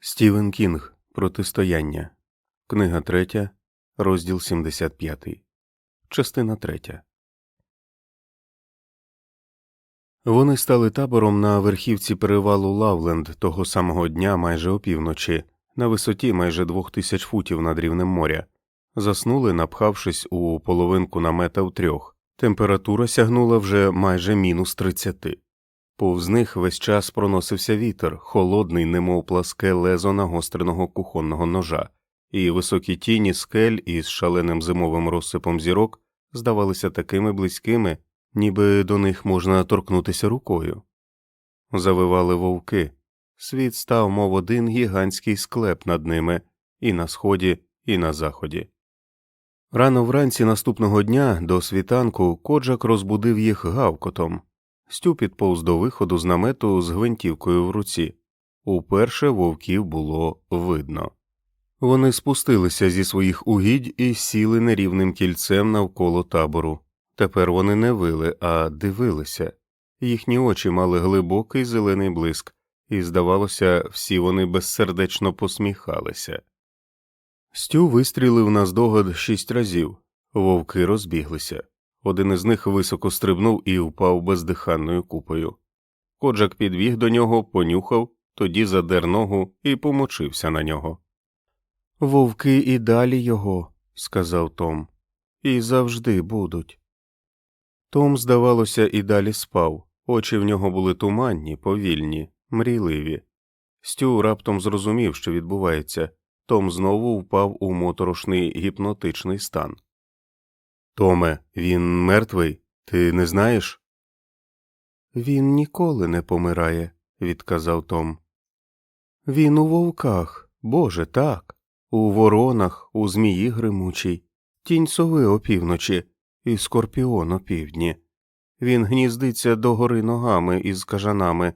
Стівен Кінг Протистояння. Книга 3, розділ 75. Частина 3. Вони стали табором на верхівці перевалу Лавленд того самого дня майже опівночі, на висоті майже двох тисяч футів над рівнем моря. Заснули, напхавшись у половинку намета втрьох. Температура сягнула вже майже мінус тридцяти. Повз них весь час проносився вітер, холодний, немов пласке лезо нагостреного кухонного ножа, і високі тіні скель із шаленим зимовим розсипом зірок здавалися такими близькими, ніби до них можна торкнутися рукою. Завивали вовки. Світ став, мов один гігантський склеп над ними і на сході, і на заході. Рано вранці наступного дня до світанку коджак розбудив їх гавкотом. Стю підповз до виходу з намету з гвинтівкою в руці. Уперше вовків було видно. Вони спустилися зі своїх угідь і сіли нерівним кільцем навколо табору. Тепер вони не вили, а дивилися. Їхні очі мали глибокий зелений блиск, і, здавалося, всі вони безсердечно посміхалися. Стю вистрілив наздогад шість разів, вовки розбіглися. Один із них високо стрибнув і впав бездиханною купою. Коджак підбіг до нього, понюхав, тоді задер ногу і помочився на нього. Вовки і далі його, сказав Том, і завжди будуть. Том, здавалося, і далі спав, очі в нього були туманні, повільні, мрійливі. Стю раптом зрозумів, що відбувається. Том знову впав у моторошний гіпнотичний стан. Томе, він мертвий, ти не знаєш? Він ніколи не помирає, відказав Том. Він у вовках, Боже, так, у воронах, у змії гримучій, тінь сови опівночі і скорпіон опівдні. Він гніздиться догори ногами із кажанами.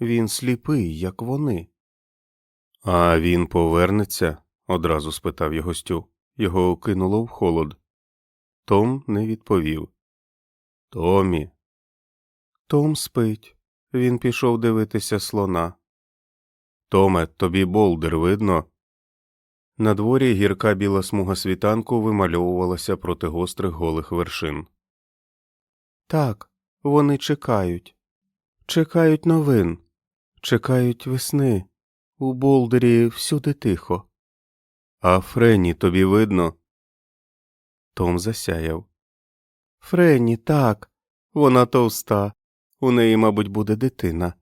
Він сліпий, як вони. А він повернеться? одразу спитав його Стю. Його кинуло в холод. Том не відповів. Томі. Том спить. Він пішов дивитися слона. Томе, тобі болдер видно? На дворі гірка біла смуга світанку вимальовувалася проти гострих голих вершин. Так, вони чекають. Чекають новин, чекають весни. У болдері всюди тихо. А Френі тобі видно? Том засяяв. Френі, так, вона товста. У неї, мабуть, буде дитина.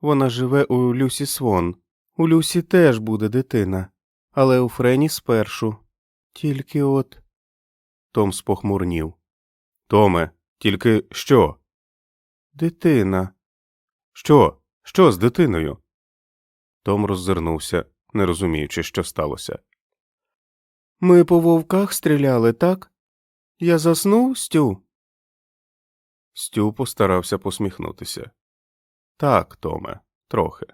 Вона живе у Люсі Свон. У Люсі теж буде дитина, але у Френі спершу. Тільки от. Том спохмурнів. Томе, тільки що? Дитина. Що? Що з дитиною? Том роззирнувся, не розуміючи, що сталося. Ми по вовках стріляли, так? Я заснув, Стю? Стю постарався посміхнутися. Так, Томе, трохи.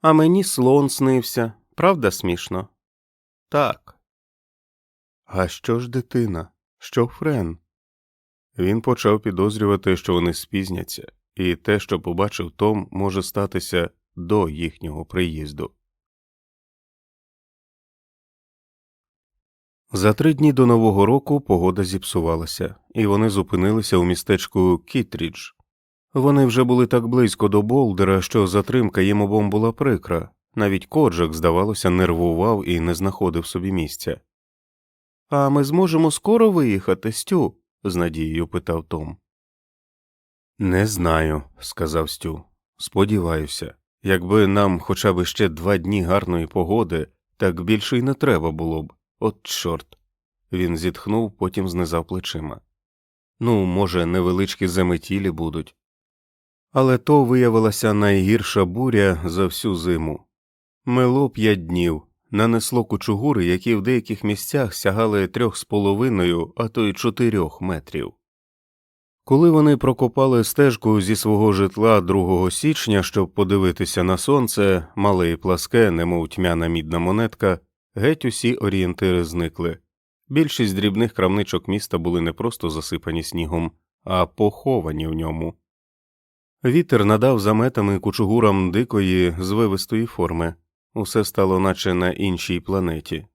А мені слон снився, правда смішно? Так. А що ж дитина? Що Френ? Він почав підозрювати, що вони спізняться, і те, що побачив Том, може статися до їхнього приїзду. За три дні до Нового року погода зіпсувалася, і вони зупинилися у містечку Кітрідж. Вони вже були так близько до Болдера, що затримка їм обом була прикра, навіть коджак, здавалося, нервував і не знаходив собі місця. А ми зможемо скоро виїхати, Стю? з надією питав Том. Не знаю, сказав Стю. Сподіваюся, якби нам хоча б ще два дні гарної погоди, так більше й не треба було б. От чорт. Він зітхнув, потім знизав плечима. Ну, може, невеличкі заметілі будуть. Але то виявилася найгірша буря за всю зиму. Мело п'ять днів, нанесло кучугури, які в деяких місцях сягали трьох з половиною, а то й чотирьох метрів. Коли вони прокопали стежку зі свого житла 2 січня, щоб подивитися на сонце, мале і пласке, немов тьмяна мідна монетка, геть усі орієнтири зникли. Більшість дрібних крамничок міста були не просто засипані снігом, а поховані в ньому. Вітер надав заметами кучугурам дикої, звивистої форми, Усе стало наче на іншій планеті.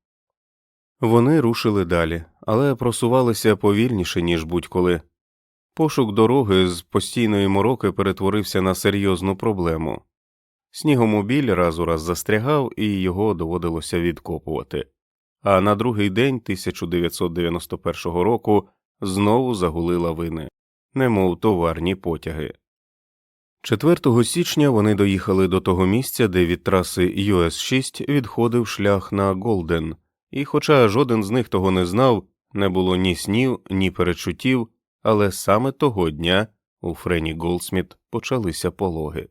Вони рушили далі, але просувалися повільніше, ніж будь-коли. Пошук дороги з постійної мороки перетворився на серйозну проблему. Снігомобіль раз у раз застрягав, і його доводилося відкопувати. А на другий день 1991 року знову загули лавини, немов товарні потяги. 4 січня вони доїхали до того місця, де від траси US-6 відходив шлях на Голден, і, хоча жоден з них того не знав, не було ні снів, ні перечуттів, але саме того дня у Френі Голдсміт почалися пологи.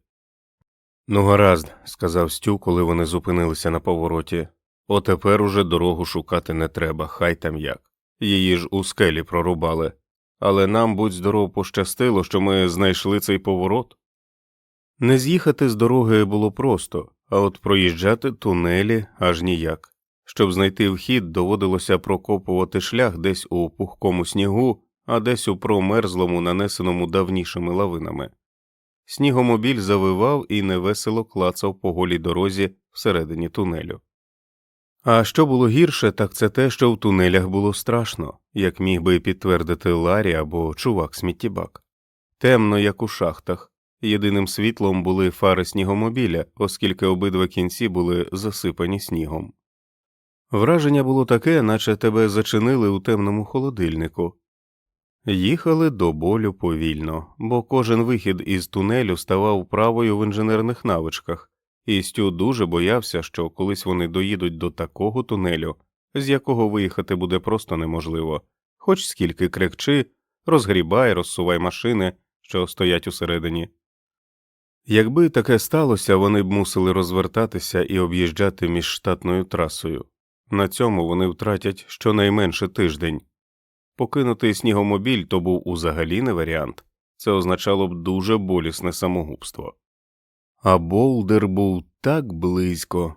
Ну, гаразд, сказав Стю, коли вони зупинилися на повороті. Отепер уже дорогу шукати не треба, хай там як. Її ж у скелі прорубали. Але нам, будь здоров, пощастило, що ми знайшли цей поворот. Не з'їхати з дороги було просто, а от проїжджати тунелі аж ніяк. Щоб знайти вхід, доводилося прокопувати шлях десь у пухкому снігу, а десь у промерзлому, нанесеному давнішими лавинами. Снігомобіль завивав і невесело клацав по голій дорозі всередині тунелю. А що було гірше, так це те, що в тунелях було страшно, як міг би підтвердити Ларі або чувак сміттєбак. Темно, як у шахтах, єдиним світлом були фари снігомобіля, оскільки обидва кінці були засипані снігом. Враження було таке, наче тебе зачинили у темному холодильнику. Їхали до болю повільно, бо кожен вихід із тунелю ставав правою в інженерних навичках, і Стю дуже боявся, що колись вони доїдуть до такого тунелю, з якого виїхати буде просто неможливо, хоч скільки крикчи, розгрібай, розсувай машини, що стоять усередині. Якби таке сталося, вони б мусили розвертатися і об'їжджати міжштатною трасою. На цьому вони втратять щонайменше тиждень. Покинутий снігомобіль то був узагалі не варіант, це означало б дуже болісне самогубство. А Болдер був так близько.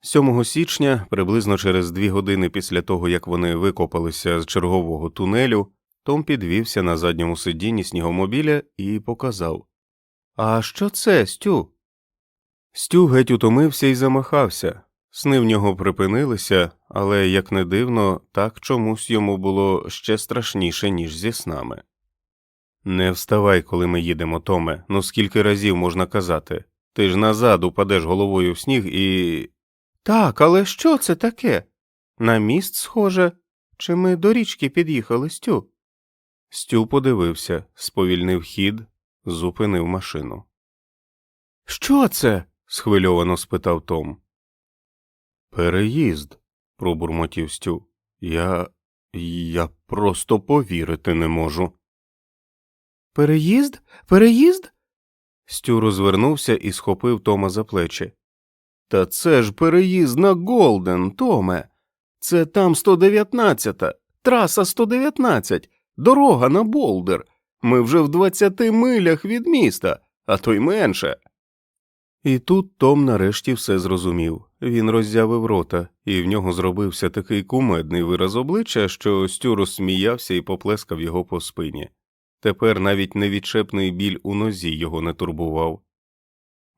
7 січня, приблизно через дві години після того, як вони викопалися з чергового тунелю, Том підвівся на задньому сидінні снігомобіля і показав А що це, Стю? Стю геть утомився і замахався. Сни в нього припинилися, але, як не дивно, так чомусь йому було ще страшніше, ніж зі снами. Не вставай, коли ми їдемо, Томе, ну скільки разів можна казати. Ти ж назад упадеш головою в сніг і. Так, але що це таке? На міст схоже, чи ми до річки під'їхали, Стю? Стю подивився, сповільнив хід, зупинив машину. Що це? схвильовано спитав Том. Переїзд, пробурмотів Стю. Я. я просто повірити не можу. Переїзд? Переїзд? Стю розвернувся і схопив Тома за плечі. Та це ж переїзд на Голден, Томе. Це там 119-та, траса 119, дорога на Болдер. Ми вже в 20 милях від міста, а то й менше. І тут Том нарешті все зрозумів. Він роззявив рота, і в нього зробився такий кумедний вираз обличчя, що Стю розсміявся і поплескав його по спині. Тепер навіть невідчепний біль у нозі його не турбував.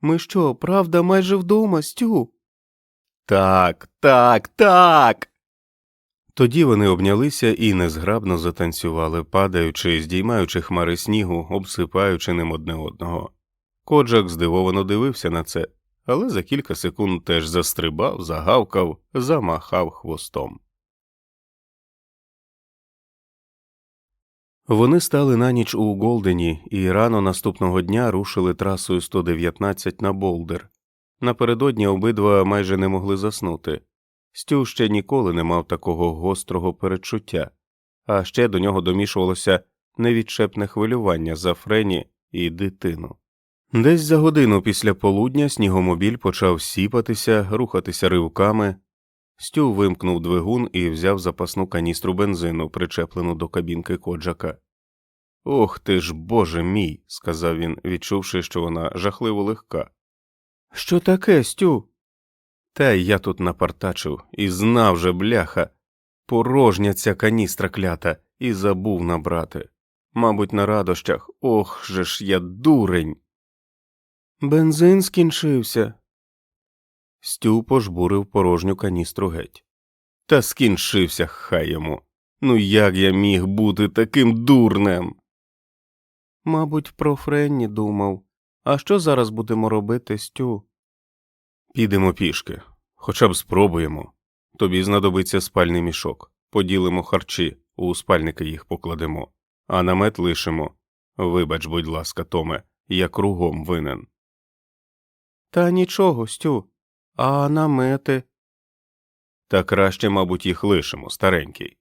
Ми що, правда, майже вдома, Стю? Так, так, так. Тоді вони обнялися і незграбно затанцювали, падаючи, здіймаючи хмари снігу, обсипаючи ним одне одного. Коджак здивовано дивився на це, але за кілька секунд теж застрибав, загавкав, замахав хвостом. Вони стали на ніч у Голдені і рано наступного дня рушили трасою 119 на Болдер. Напередодні обидва майже не могли заснути. Стю ще ніколи не мав такого гострого передчуття, а ще до нього домішувалося невідчепне хвилювання за Френі і дитину. Десь за годину після полудня снігомобіль почав сіпатися, рухатися ривками. Стю вимкнув двигун і взяв запасну каністру бензину, причеплену до кабінки коджака. Ох ти ж, боже мій, сказав він, відчувши, що вона жахливо легка. Що таке, Стю? Та я тут напартачив і знав же, бляха. Порожня ця каністра клята, і забув набрати. Мабуть, на радощах, ох же ж я дурень. Бензин скінчився. Стю пожбурив порожню каністру геть. Та скінчився хай йому. Ну як я міг бути таким дурнем? Мабуть, про Френні думав. А що зараз будемо робити, Стю? Підемо пішки, хоча б спробуємо. Тобі знадобиться спальний мішок. Поділимо харчі, у спальники їх покладемо, а намет лишимо. Вибач, будь ласка, Томе, я кругом винен. Та нічого, Стю. А намети. Та краще, мабуть, їх лишимо, старенький.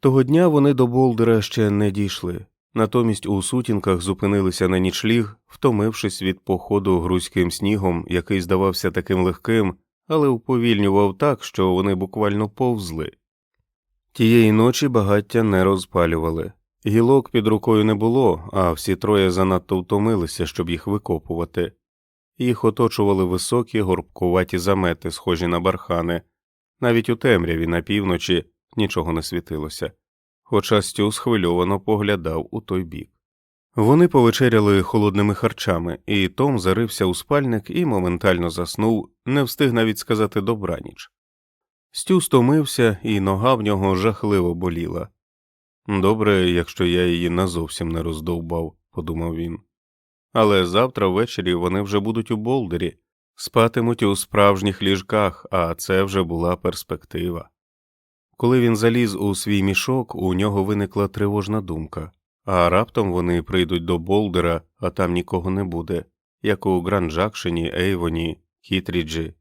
Того дня вони до Болдера ще не дійшли, натомість у сутінках зупинилися на нічліг, втомившись від походу грузьким снігом, який здавався таким легким, але уповільнював так, що вони буквально повзли. Тієї ночі багаття не розпалювали. Гілок під рукою не було, а всі троє занадто втомилися, щоб їх викопувати. Їх оточували високі горбкуваті замети, схожі на бархани. Навіть у темряві на півночі нічого не світилося, хоча Стю схвильовано поглядав у той бік. Вони повечеряли холодними харчами, і Том зарився у спальник і моментально заснув, не встиг навіть сказати добраніч. Стю стомився, і нога в нього жахливо боліла. Добре, якщо я її назовсім не роздовбав, подумав він. Але завтра ввечері вони вже будуть у болдері, спатимуть у справжніх ліжках, а це вже була перспектива. Коли він заліз у свій мішок, у нього виникла тривожна думка, а раптом вони прийдуть до болдера, а там нікого не буде, як у Гранджакшені, Ейвоні, Кітріджі.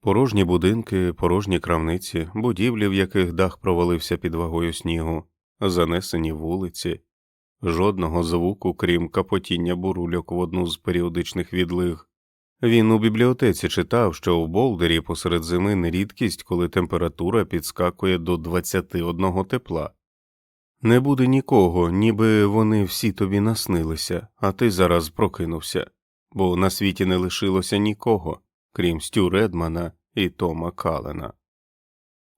Порожні будинки, порожні крамниці, будівлі, в яких дах провалився під вагою снігу, занесені вулиці, жодного звуку, крім капотіння бурульок в одну з періодичних відлиг. Він у бібліотеці читав, що в Болдері посеред зими не рідкість, коли температура підскакує до 21 тепла. Не буде нікого, ніби вони всі тобі наснилися, а ти зараз прокинувся, бо на світі не лишилося нікого, крім Стю Редмана і Тома Калена.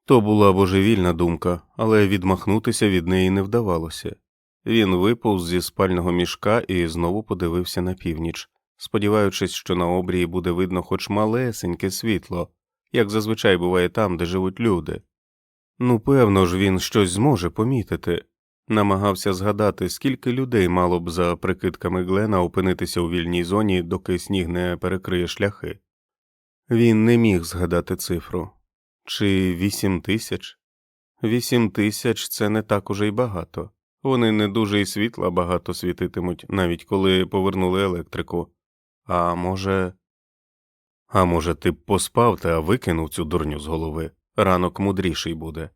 То була божевільна думка, але відмахнутися від неї не вдавалося. Він виповз зі спального мішка і знову подивився на північ, сподіваючись, що на обрії буде видно хоч малесеньке світло, як зазвичай буває там, де живуть люди. Ну, певно ж, він щось зможе помітити. Намагався згадати, скільки людей мало б за прикидками Глена опинитися у вільній зоні, доки сніг не перекриє шляхи. Він не міг згадати цифру чи вісім тисяч? Вісім тисяч це не так уже й багато. Вони не дуже і світла багато світитимуть, навіть коли повернули електрику. А може. А може, ти б поспав та викинув цю дурню з голови. Ранок мудріший буде.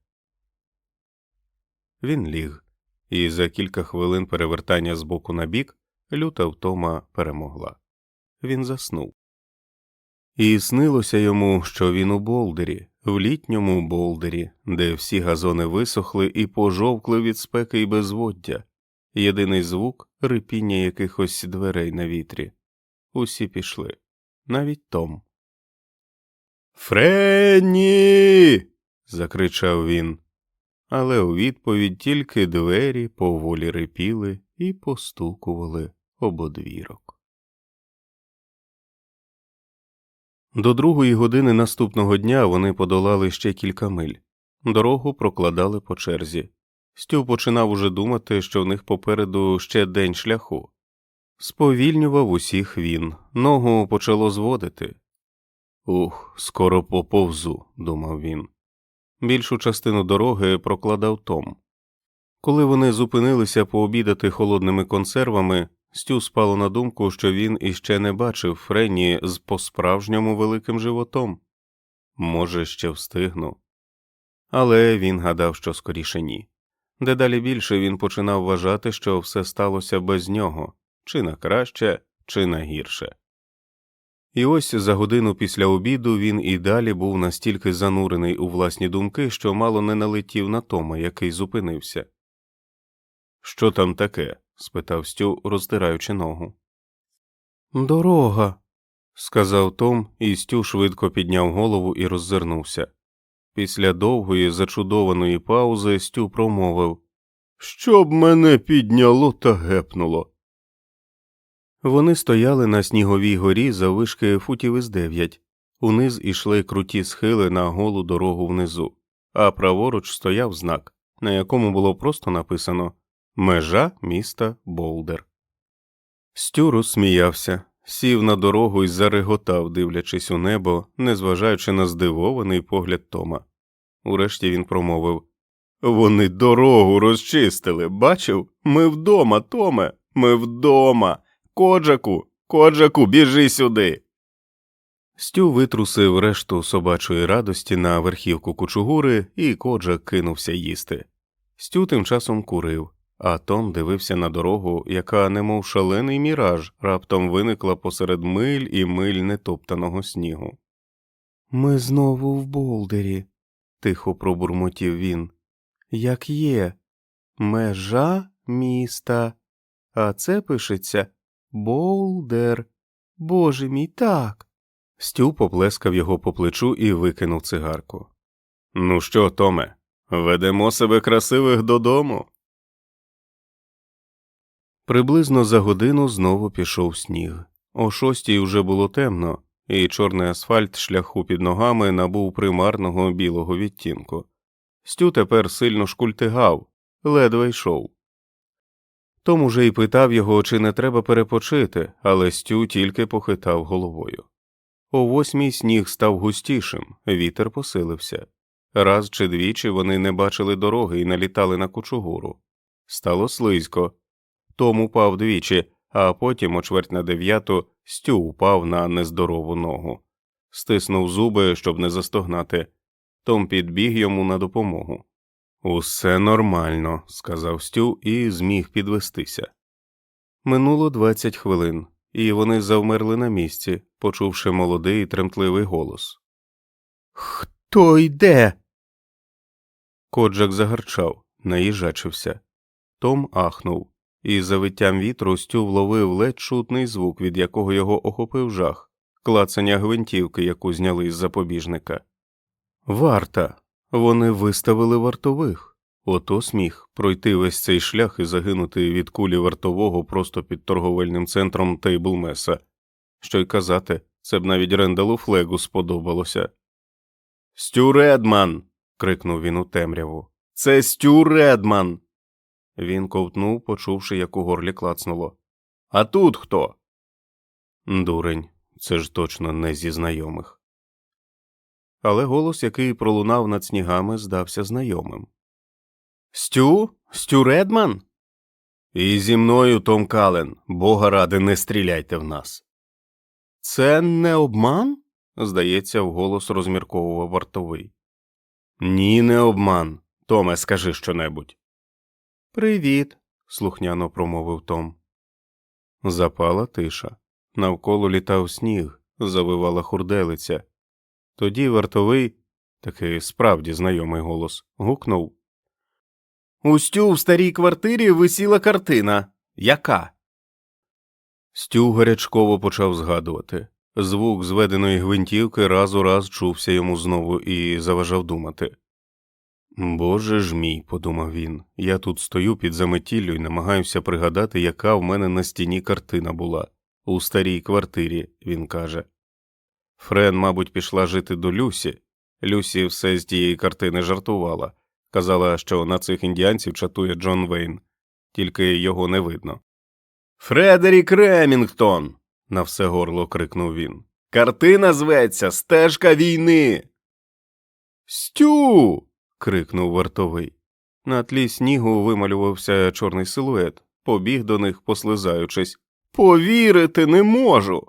Він ліг, і за кілька хвилин перевертання з боку на бік люта втома перемогла. Він заснув. І снилося йому, що він у болдері, в літньому болдері, де всі газони висохли і пожовкли від спеки і безводдя, єдиний звук рипіння якихось дверей на вітрі. Усі пішли, навіть Том. Френні. закричав він. Але у відповідь тільки двері поволі рипіли і постукували об До другої години наступного дня вони подолали ще кілька миль. Дорогу прокладали по черзі. Стю починав уже думати, що в них попереду ще день шляху. Сповільнював усіх він, ногу почало зводити. Ух, скоро поповзу, думав він. Більшу частину дороги прокладав Том. Коли вони зупинилися пообідати холодними консервами, Стю спало на думку, що він іще не бачив Френні з по-справжньому великим животом. Може, ще встигну. Але він гадав, що скоріше ні. Дедалі більше він починав вважати, що все сталося без нього, чи на краще, чи на гірше. І ось за годину після обіду він і далі був настільки занурений у власні думки, що мало не налетів на Тома, який зупинився. Що там таке? Спитав Стю, роздираючи ногу. Дорога, сказав Том, і Стю швидко підняв голову і роззирнувся. Після довгої, зачудованої паузи Стю промовив Щоб мене підняло та гепнуло. Вони стояли на сніговій горі заввишки футів із дев'ять. Униз ішли круті схили на голу дорогу внизу, а праворуч стояв знак, на якому було просто написано Межа міста Болдер. Стю розсміявся, сів на дорогу і зареготав, дивлячись у небо, незважаючи на здивований погляд Тома. Урешті він промовив Вони дорогу розчистили, бачив? Ми вдома, Томе, ми вдома. Коджаку, коджаку, біжи сюди. Стю витрусив решту собачої радості на верхівку кучугури, і коджак кинувся їсти. Стю тим часом курив, а Том дивився на дорогу, яка, немов шалений міраж, раптом виникла посеред миль і миль нетоптаного снігу. Ми знову в Болдері, тихо пробурмотів він. Як є, межа міста, а це пишеться Болдер. Боже мій так. Стю поплескав його по плечу і викинув цигарку. Ну що, Томе, ведемо себе красивих додому. Приблизно за годину знову пішов сніг. О шостій вже було темно, і чорний асфальт шляху під ногами набув примарного білого відтінку. Стю тепер сильно шкультигав, ледве йшов. Том уже й питав його, чи не треба перепочити, але Стю тільки похитав головою. О восьмій сніг став густішим, вітер посилився. Раз чи двічі вони не бачили дороги і налітали на кучугуру. Стало слизько. Том упав двічі, а потім, о чверть на дев'яту, Стю упав на нездорову ногу. Стиснув зуби, щоб не застогнати. Том підбіг йому на допомогу. Усе нормально, сказав Стю і зміг підвестися. Минуло двадцять хвилин, і вони завмерли на місці, почувши молодий тремтливий голос. Хто йде? Коджак загарчав, наїжачився. Том ахнув, і за виттям вітру Стю вловив ледь чутний звук, від якого його охопив жах, клацання гвинтівки, яку зняли із запобіжника. Варта. Вони виставили вартових. Ото сміх пройти весь цей шлях і загинути від кулі вартового просто під торговельним центром Тейблмеса. Що й казати, це б навіть Рендалу Флегу сподобалося. Стю Редман. крикнув він у темряву. Це Стю Редман. Він ковтнув, почувши, як у горлі клацнуло. А тут хто? Дурень, це ж точно не зі знайомих але голос, який пролунав над снігами, здався знайомим. Стю? Стю Редман? І зі мною, Том Кален, бога ради, не стріляйте в нас. Це не обман? здається, вголос розмірковував вартовий. Ні, не обман. Томе, скажи щонебудь. Привіт, слухняно промовив Том. Запала тиша. Навколо літав сніг, завивала хурделиця, тоді вартовий, такий справді знайомий голос, гукнув У Стю в старій квартирі висіла картина. Яка? Стю гарячково почав згадувати. Звук зведеної гвинтівки раз у раз чувся йому знову і заважав думати. Боже ж мій, подумав він, я тут стою під заметіллю і намагаюся пригадати, яка в мене на стіні картина була. У старій квартирі, він каже. Френ, мабуть, пішла жити до Люсі. Люсі все з тієї картини жартувала, казала, що на цих індіанців чатує Джон Вейн, тільки його не видно. Фредерік Ремінгтон. на все горло крикнув він. Картина зветься Стежка війни. Стю. Крикнув вартовий. На тлі снігу вималювався чорний силует, побіг до них, послизаючись. Повірити не можу.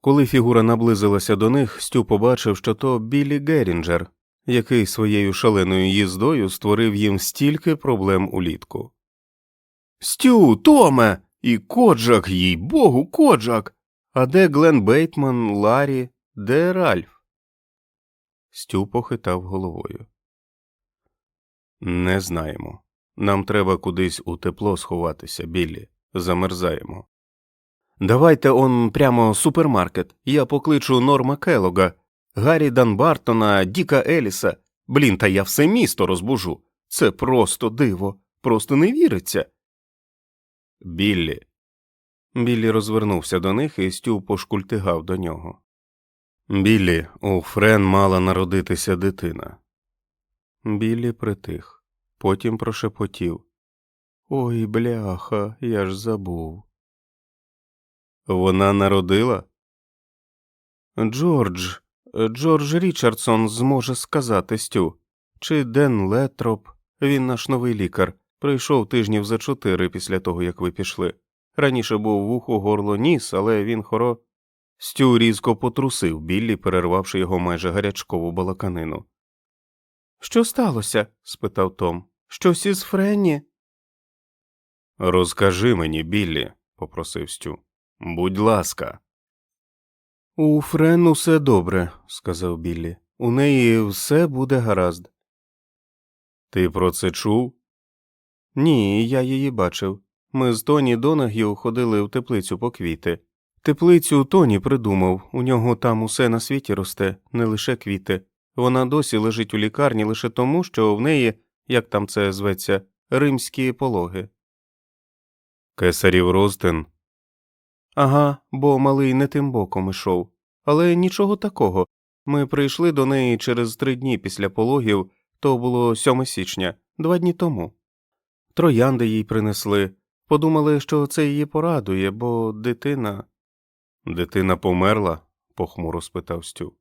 Коли фігура наблизилася до них, Стю побачив, що то Біллі Герінджер, який своєю шаленою їздою створив їм стільки проблем улітку. Стю, Томе, і коджак, їй богу, коджак. А де Глен Бейтман, Ларі, де Ральф? Стю похитав головою. Не знаємо. Нам треба кудись у тепло сховатися, Біллі. Замерзаємо. Давайте он прямо супермаркет. Я покличу Норма Келога, Гаррі Данбартона, Діка Еліса. Блін, та я все місто розбужу. Це просто диво, просто не віриться. Біллі. Біллі розвернувся до них і Стю пошкультигав до нього. Біллі, у Френ мала народитися дитина. Біллі притих, потім прошепотів. Ой, бляха, я ж забув. Вона народила? Джордж, Джордж Річардсон зможе сказати Стю. Чи Ден Летроп, він наш новий лікар, прийшов тижнів за чотири після того, як ви пішли. Раніше був вухо, горло, ніс, але він хоро. Стю різко потрусив Біллі, перервавши його майже гарячкову балаканину. Що сталося? спитав Том. Щось із Френні? Розкажи мені, Біллі, попросив Стю. Будь ласка. У Френ усе добре, сказав Біллі. У неї все буде гаразд. Ти про це чув? Ні, я її бачив. Ми з Тоні Донаг'ю ходили в теплицю по квіти. Теплицю Тоні придумав, у нього там усе на світі росте, не лише квіти. Вона досі лежить у лікарні лише тому, що в неї, як там це зветься, римські пологи. Кесарів Ростин. Ага, бо малий не тим боком ішов. Але нічого такого. Ми прийшли до неї через три дні після пологів, то було 7 січня, два дні тому. Троянди їй принесли. Подумали, що це її порадує, бо дитина. Дитина померла? похмуро спитав Стю.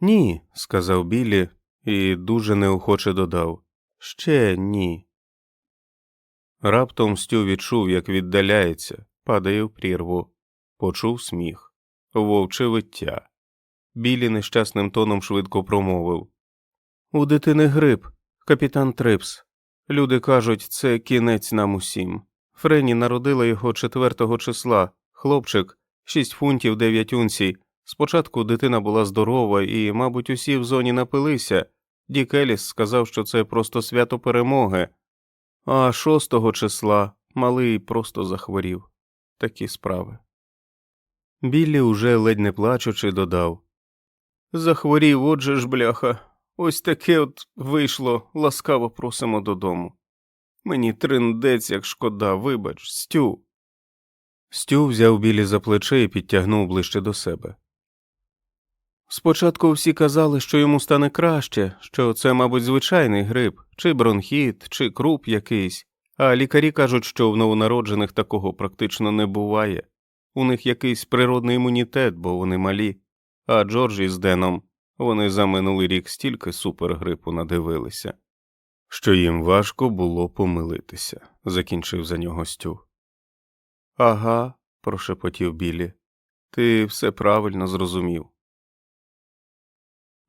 Ні, сказав Біллі і дуже неохоче додав. Ще ні. Раптом Стю відчув, як віддаляється, падає в прірву, почув сміх, вовче виття. Біллі нещасним тоном швидко промовив У дитини грип, капітан Трипс. Люди кажуть, це кінець нам усім. Френі народила його 4 числа, хлопчик, 6 фунтів 9 унцій. Спочатку дитина була здорова і, мабуть, усі в зоні напилися. Дік Еліс сказав, що це просто свято перемоги. А 6 числа малий просто захворів. Такі справи. Біллі, уже ледь не плачучи, додав Захворів, отже ж, бляха. Ось таке от вийшло, ласкаво просимо додому. Мені триндець, як шкода, вибач, Стю. Стю взяв білі за плече і підтягнув ближче до себе. Спочатку всі казали, що йому стане краще, що це, мабуть, звичайний грип, чи бронхіт, чи круп якийсь, а лікарі кажуть, що в новонароджених такого практично не буває. У них якийсь природний імунітет, бо вони малі, а Джорджі з Деном вони за минулий рік стільки супергрипу надивилися, що їм важко було помилитися, закінчив за нього Стю. Ага, прошепотів Білі, ти все правильно зрозумів.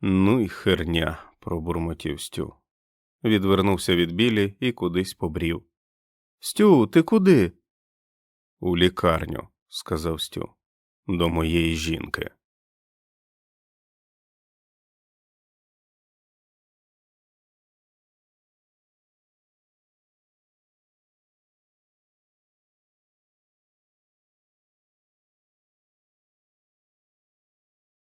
Ну й херня, пробурмотів Стю. Відвернувся від білі і кудись побрів. Стю, ти куди? У лікарню, сказав Стю, до моєї жінки.